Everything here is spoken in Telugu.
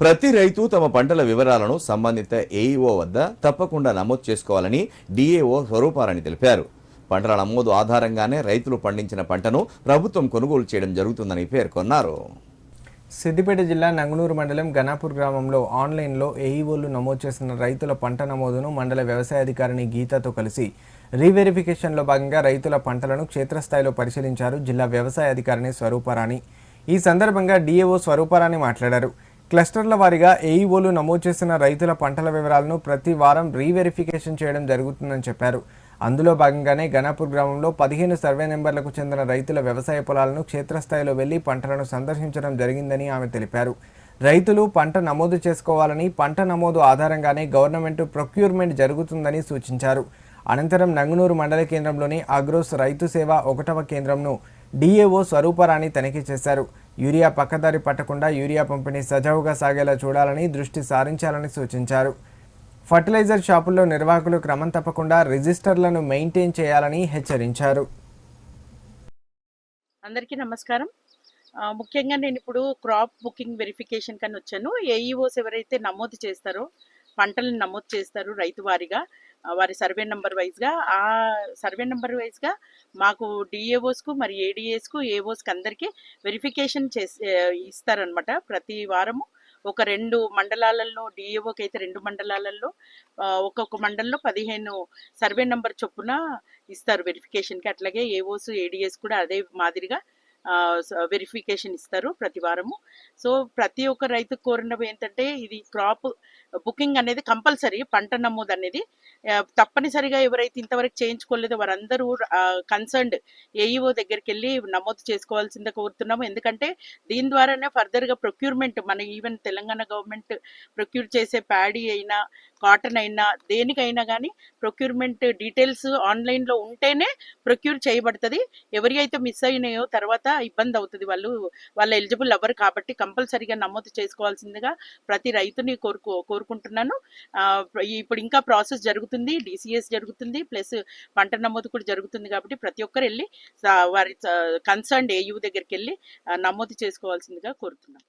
ప్రతి రైతు తమ పంటల వివరాలను సంబంధిత ఏఈఓ వద్ద తప్పకుండా నమోదు చేసుకోవాలని డిఏఓ స్వరూపారాణి తెలిపారు. పంటల నమోదు ఆధారంగానే రైతులు పండించిన పంటను ప్రభుత్వం కొనుగోలు చేయడం జరుగుతుందని పేర్కొన్నారు. సిద్దిపేట జిల్లా నంగునూరు మండలం గనాపూర్ గ్రామంలో ఆన్లైన్లో ఏఈఓలు నమోదు చేసిన రైతుల పంట నమోదును మండల వ్యవసాయ అధికారిని గీతాతో కలిసి రీవెరిఫికేషన్లో భాగంగా రైతుల పంటలను క్షేత్రస్థాయిలో పరిశీలించారు జిల్లా వ్యవసాయ అధికారిని స్వరూపారాణి. ఈ సందర్భంగా డిఏఓ స్వరూపారాణి మాట్లాడారు. క్లస్టర్ల వారీగా ఏఈఓలు నమోదు చేసిన రైతుల పంటల వివరాలను ప్రతి వారం రీవెరిఫికేషన్ చేయడం జరుగుతుందని చెప్పారు. అందులో భాగంగానే గణాపూర్ గ్రామంలో పదిహేను సర్వే నెంబర్లకు చెందిన రైతుల వ్యవసాయ పొలాలను క్షేత్రస్థాయిలో వెళ్ళి పంటలను సందర్శించడం జరిగిందని ఆమె తెలిపారు. రైతులు పంట నమోదు చేసుకోవాలని పంట నమోదు ఆధారంగానే గవర్నమెంట్ ప్రొక్యూర్మెంట్ జరుగుతుందని సూచించారు. అనంతరం నంగునూరు మండల కేంద్రంలోని అగ్రోస్ రైతు సేవ ఒకటవ కేంద్రంను డిఏఓ స్వరూపరాణి తనిఖీ చేశారు. యూరియా పక్కదారి పట్టకుండా యూరియా పంపిణీ సజావుగా సాగేలా చూడాలని దృష్టి సారించాలని సూచించారు. ఫర్టిలైజర్ షాపుల్లో నిర్వాహకులు క్రమం తప్పకుండా రిజిస్టర్లను మెయింటైన్ చేయాలని హెచ్చరించారు. అందరికీ నమస్కారం. ముఖ్యంగా నేను ఇప్పుడు క్రాప్ బుకింగ్ వెరిఫికేషన్ కని వచ్చాను. ఏఈఓస్ ఎవరైతే నమోదు చేస్తారో పంటలను నమోదు చేస్తారు రైతు వారిగా వారి సర్వే నెంబర్ వైజ్గా. ఆ సర్వే నెంబర్ వైజ్గా మాకు డిఏఓస్కు మరి ఏడిఏస్కు ఏఓస్కి అందరికీ వెరిఫికేషన్ చేసి ఇస్తారనమాట ప్రతి వారము ఒక రెండు మండలాలలో డిఏఓకి అయితే రెండు మండలాలలో ఒక్కొక్క మండలంలో పదిహేను సర్వే నెంబర్ చొప్పున ఇస్తారు వెరిఫికేషన్కి. అట్లాగే ఏఓస్ ఏడిఎస్ కూడా అదే మాదిరిగా వెరిఫికేషన్ ఇస్తారు ప్రతి వారము. సో ప్రతి ఒక్క రైతు కోరినవి ఏంటంటే ఇది క్రాప్ బుకింగ్ అనేది కంపల్సరీ పంట నమోదు అనేది. తప్పనిసరిగా ఎవరైతే ఇంతవరకు చేయించుకోలేదో వారందరూ కన్సర్న్డ్ ఏఈఓ దగ్గరికి వెళ్ళి నమోదు చేసుకోవాల్సిందే కోరుతున్నాము. ఎందుకంటే దీని ద్వారానే ఫర్దర్గా ప్రొక్యూర్మెంట్ మన ఈవెన్ తెలంగాణ గవర్నమెంట్ ప్రొక్యూర్ చేసే ప్యాడీ అయినా కాటన్ అయినా దేనికైనా కానీ ప్రొక్యూర్మెంట్ డీటెయిల్స్ ఆన్లైన్లో ఉంటేనే ప్రొక్యూర్ చేయబడుతుంది. ఎవరి అయితే మిస్ అయినాయో తర్వాత ఇబ్బంది అవుతుంది. వాళ్ళు వాళ్ళ ఎలిజిబుల్ అవ్వరు కాబట్టి కంపల్సరీగా నమోదు చేసుకోవాల్సిందిగా ప్రతి రైతుని కోరుకో కోరుకుంటున్నాను. ఇప్పుడు ఇంకా ప్రాసెస్ జరుగుతుంది డిసిఎస్ జరుగుతుంది ప్లస్ పంట నమోదు కూడా జరుగుతుంది కాబట్టి ప్రతి ఒక్కరు వెళ్ళి వారి కన్సర్న్ ఏయూ దగ్గరికి వెళ్ళి నమోదు చేసుకోవాల్సిందిగా కోరుతున్నాను